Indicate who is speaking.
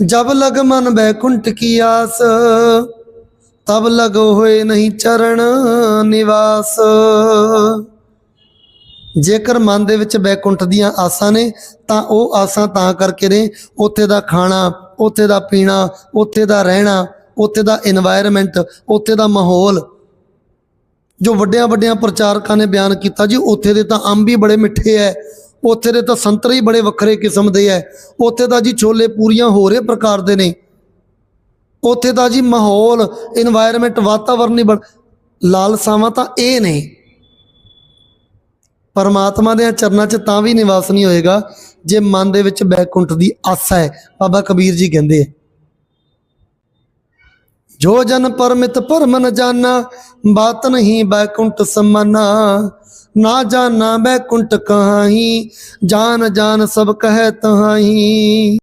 Speaker 1: ਜਬ ਲਗ ਮਨ ਬੈਕੁੰਠ ਕੀ ਆਸ, ਤਬ ਲਗ ਹੋਏ ਨਹੀਂ ਚਰਨ ਨਿਵਾਸ। ਜੇਕਰ ਮਨ ਦੇ ਵਿੱਚ ਬੈਕੁੰਠ ਦੀਆਂ ਆਸਾਂ ਨੇ, ਤਾਂ ਉਹ ਆਸਾਂ ਤਾਂ ਕਰਕੇ ਨੇ, ਉੱਥੇ ਦਾ ਖਾਣਾ, ਉੱਥੇ ਦਾ ਪੀਣਾ, ਉੱਥੇ ਦਾ ਰਹਿਣਾ, ਉੱਥੇ ਦਾ এনवायरमेंट ਉੱਥੇ ਦਾ ਮਾਹੌਲ। ਜੋ ਵੱਡਿਆਂ ਵੱਡਿਆਂ ਪ੍ਰਚਾਰਕਾਂ ਨੇ ਬਿਆਨ ਕੀਤਾ ਜੀ, ਉੱਥੇ ਦੇ ਤਾਂ ਅੰਬ ਹੀ ਬੜੇ ਮਿੱਠੇ ਐ। ਉੱਥੇ ਦੇ ਤਾਂ ਸੰਤਰੇ ਹੀ ਬੜੇ ਵੱਖਰੇ ਕਿਸਮ ਦੇ ਐ। ਉੱਥੇ ਦਾ ਜੀ ਛੋਲੇ ਪੂਰੀਆਂ ਹੋਰ ਹੀ ਪ੍ਰਕਾਰ ਦੇ ਨੇ। ਉੱਥੇ ਦਾ ਜੀ ਮਾਹੌਲ এনवायरमेंट ਵਾਤਾਵਰਨ ਨਹੀਂ ਬਣ। ਲਾਲਸਾਵਾਂ ਤਾਂ ਇਹ ਨੇ। ਪਰਮਾਤਮਾ ਦੇ ਚਰਨਾਂ 'ਚ ਤਾਂ ਵੀ ਨਿਵਾਸ ਨਹੀਂ ਹੋਏਗਾ, ਜੇ ਮਨ ਦੇ ਵਿੱਚ ਬੈਕੁੰਠ ਦੀ ਆਸ ਹੈ ਬਾਬਾ ਕਬੀਰ ਜੀ ਕਹਿੰਦੇ ਆ ਜੋ ਜਨ ਪਰਮਿਤ ਪਰਮ ਨ ਜਾਣਾ ਬਾਤ ਨਹੀਂ ਬੈਕੁੰਟ ਸਮਾਨਾ। ਨਾ ਜਾਣਾ ਬੈਕੁੰਟ ਕਹਾਹੀ ਜਾਨ ਜਾਨ ਸਭ ਕਹੈ ਤਹਾਹੀ